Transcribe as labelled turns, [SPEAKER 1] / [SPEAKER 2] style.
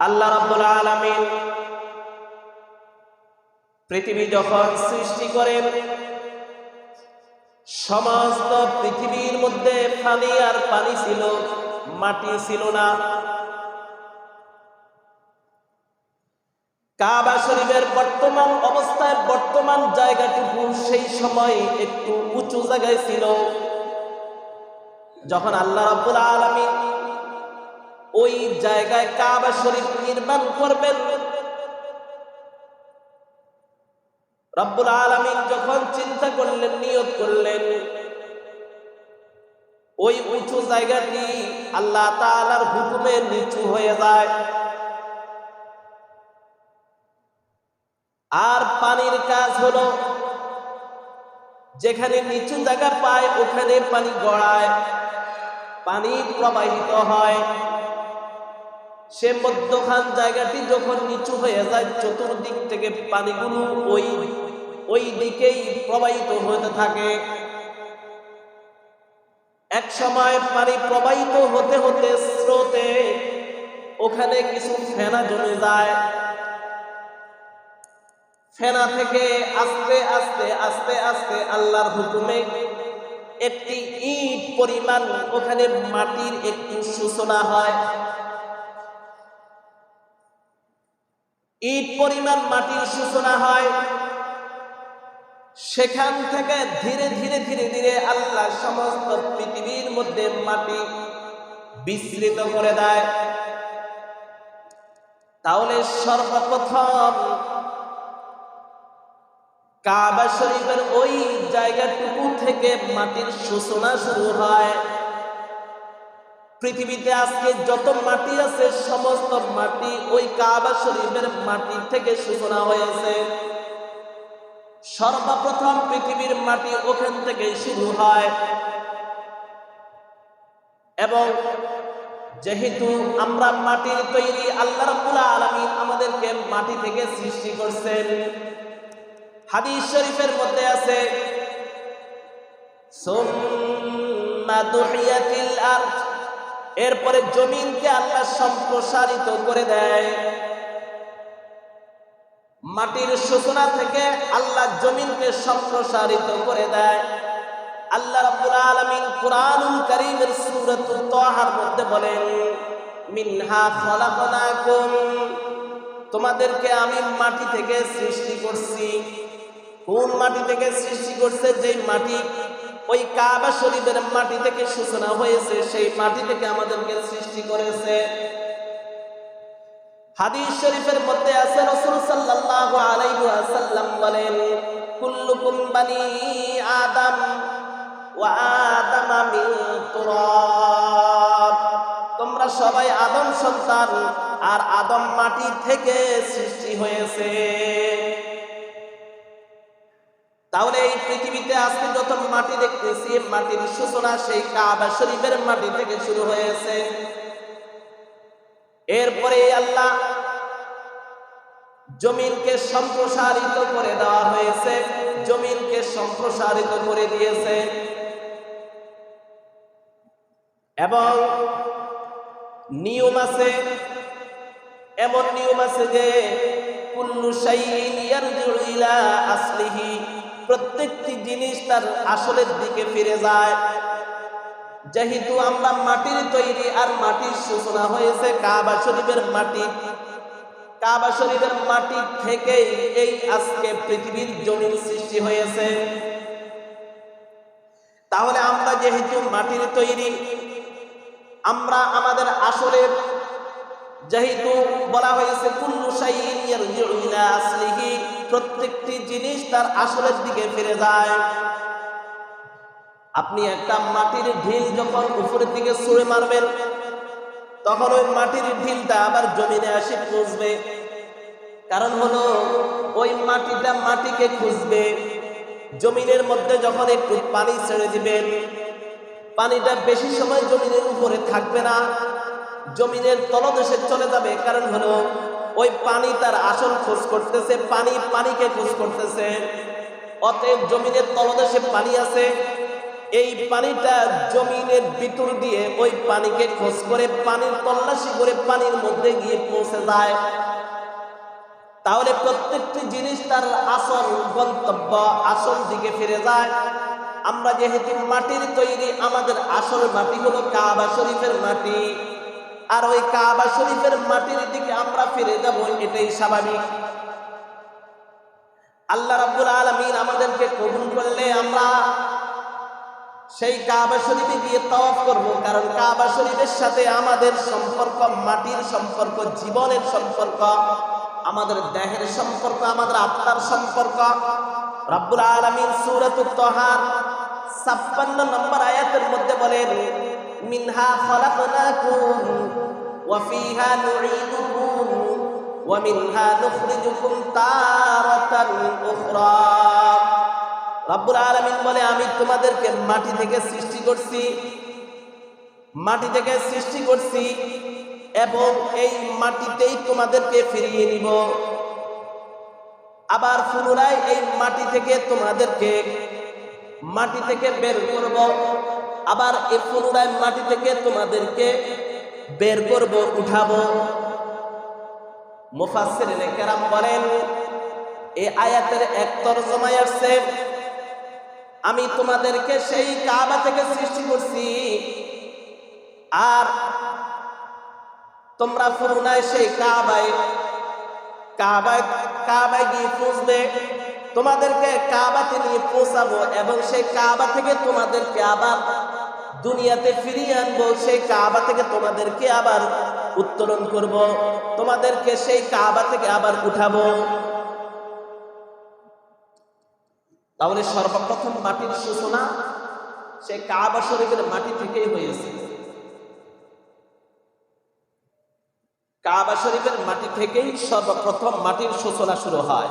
[SPEAKER 1] আল্লাহ রাব্বুল আলামিন পৃথিবী যখন সৃষ্টি করেন সমস্ত পৃথিবীর মধ্যে পানি আর পানি ছিল, মাটি ছিল না। কাবা শরীফের বর্তমান অবস্থায় বর্তমান জায়গাটুকু সেই সময় একটু উঁচু জায়গায় ছিল। যখন আল্লাহ রাব্বুল আলামিন ওই জায়গায় কাবা শরীফ নির্মাণ করবেন। রব্বুল আলামিন যখন চিন্তা করলেন, নিয়ত করলেন, ওই উঁচু জায়গাটি আল্লাহ তাআলার হুকুমে নিচু হয়ে যায়। আর পানির কাজ হলো, যেখানে নিচু জায়গা পায়, ওখানে পানি গড়ায়, পানি প্রবাহিত হয়। সে মধ্যখান জায়গাটি যখন নিচু হয়ে যায়, চতুর্দিক থেকে পানিগুলো ওই ওই দিকেই প্রবাহিত হতে থাকে। এক সময় পানি প্রবাহিত হতে হতে স্রোতে ওখানে কিছু ফেনা জমে যায়। ফেনা থেকে আস্তে আস্তে আস্তে আস্তে আল্লাহর হুকুমে একটি ইট পরিমাণ ওখানে মাটির একটি সূচনা হয়। ইট পরিমাণ মাটির সূচনা হয়। সেখান থেকে ধীরে ধীরে ধীরে ধীরে আল্লাহ সমস্ত পৃথিবীর মধ্যে মাটি বিস্তৃত করে দেয়। তাহলে সর্বপ্রথম কাবা শরীফের ওই জায়গাটুকু থেকে মাটির সূচনা শুরু হয়। পৃথিবীতে আজকে যত মাটি আছে, সমস্ত মাটি ওই কাবা শরীফের মাটি থেকে সূচনা হয়েছে। সর্বপ্রথম পৃথিবীর মাটি ওখান থেকে শুরু হয়। এবং যেহেতু আমরা মাটির তৈরি আল্লাহ রাব্বুল আলামিন আমাদেরকে মাটি থেকে সৃষ্টি করছেন, হাদিস শরীফের মধ্যে আছে, সুম্মা দুহিয়াতিল আরদ এরপরে জমিনকে আল্লাহ সম্প্রসারিত করে দেয়। মাটির সূচনা থেকে আল্লাহ জমিনকে সম্প্রসারিত করে দেয়। আল্লাহ রাব্বুল আলামিন কুরআনুল কারীমের সূরাতুত তাহার মধ্যে বলেন, মিনহা খলাকনাকুম। তোমাদেরকে আমি মাটি থেকে সৃষ্টি করছি। কোন মাটি থেকে সৃষ্টি করছে? যে মাটি ওই কাবা শরীফের মাটি থেকে সূচনা হয়েছে, সেই মাটি থেকে আমাদেরকে সৃষ্টি করেছে। হাদিস শরীফের মধ্যে আছে, রাসূল সাল্লাল্লাহু আলাইহি ওয়াসাল্লাম বলেন, কুল্লুকুম বানি আদম ওয়া আদম মিন তুরাব। তোমরা সবাই আদম সন্তান, আর আদম মাটি থেকে সৃষ্টি হয়েছে। পৃথিবীতে আজকে যত মাটি দেখতেছি মাটির সূচনা সেই কাবা শরীফের মাটি থেকে শুরু হয়েছে। এরপরে আল্লাহ জমিনকে সম্প্রসারিত করে দেওয়া হয়েছে। জমিনকে সম্প্রসারিত করে দিয়েছে। এবং নিয়ম আছে, এমন নিয়ম আছে যে, কুল্লু শাইইন ইয়ারজিউ ইলা আসলিহি। প্রত্যেকটি জিনিস তার আসলের দিকে ফিরে যায়। যেহেতু আমরা মাটির তৈরি আর মাটির সূচনা হয়েছে, কাবা শরীফের মাটি। কাবা শরীফের মাটি থেকে এই আজকে পৃথিবীর জমির সৃষ্টি হয়েছে। তাহলে আমরা যেহেতু মাটির তৈরি, আমরা আমাদের আসলের যেহেতু বলা হয়েছে, কুল্লু আসলিহি প্রত্যেকটি জিনিস তার আসলের দিকে ফিরে যায়। আপনি একটা মাটির ঢিল যখন উপরের দিকে ছুঁড়ে মারবেন, তখন ওই মাটির ঢিলটা আবার জমিনে আসে খুঁজবে। কারণ হলো, ওই মাটিটা মাটিকে খুঁজবে। জমিনের মধ্যে যখন একটু পানি ছেড়ে দিবেন, পানিটা বেশি সময় জমিনের উপরে থাকবে না। জমিনের তলদেশে চলে যাবে। কারণ হলো, ওই পানি তার আসল খোঁজ করতেছে, পানি পানিকে খোঁজ করতেছে। অতএব জমিনের তলদেশে পানি আছে। এই পানিটা জমিনের ভিতর দিয়ে ওই পানিকে খোঁজ করে, পানির তল্লাশি করে পানির মধ্যে গিয়ে পৌঁছে যায়। তাহলে প্রত্যেকটি জিনিস তার আসল গন্তব্য, আসল দিকে ফিরে যায়। আমরা যেহেতু মাটির তৈরি, আমাদের আসল মাটি হলো কাবা শরীফের মাটি। আর ওই কাবা শরীফের মাটির দিকে আমরা ফিরে যাব, এটাই স্বাভাবিক। আল্লাহ রাব্বুল আলামিন আমাদেরকে কবুল করলে আমরা সেই কাবা শরীফে গিয়ে তওয়াফ করব, কারণ কাবা শরীফের সাথে আমাদের সম্পর্ক, মাটির সম্পর্ক, জীবনের সম্পর্ক, আমাদের দেহের সম্পর্ক, আমাদের আত্মার সম্পর্ক। রাব্বুল আলামিন সূরাতুত তাহার 56 নম্বর আয়াতের মধ্যে বলেন ওয়া ফিহা নুঈদুকুম, ওয়া মিনহা নুখরিজুকুম তারাতান উখরা। রাব্বুল আলামিন বলে, আমি তোমাদেরকে মাটি থেকে সৃষ্টি করছি, মাটি থেকে সৃষ্টি করছি এবং এই মাটিতেই তোমাদেরকে ফিরিয়ে নিব। আবার পুনরায় এই মাটি থেকে তোমাদেরকে মাটি থেকে বের করব। আবার এই পুনরায় মাটি থেকে তোমাদেরকে বের করব, উঠাবো। মুফাসসিরিন কেরাম বলেন এই আয়াতের এক তরজমায় আসছে, আমি তোমাদেরকে সেই কাবা থেকে সৃষ্টি করছি। আর তোমরা পুনরায় সেই কাবায় তোমাদেরকে নিয়ে পৌঁছাবো এবং সেই কাবা থেকে তোমাদেরকে আবার দুনিয়াতে ফিরিয়ে আনব। সেই কাবা থেকে তোমাদেরকে আবার উত্তোলন করব। তোমাদেরকে সেই কাবা থেকে আবার উঠাবো। তাহলে সর্বপ্রথম মাটির সূচনা সেই কাবা শরীফের মাটি থেকেই হয়েছে। কাবা শরীফের মাটি থেকেই সর্বপ্রথম মাটির সূচনা শুরু হয়।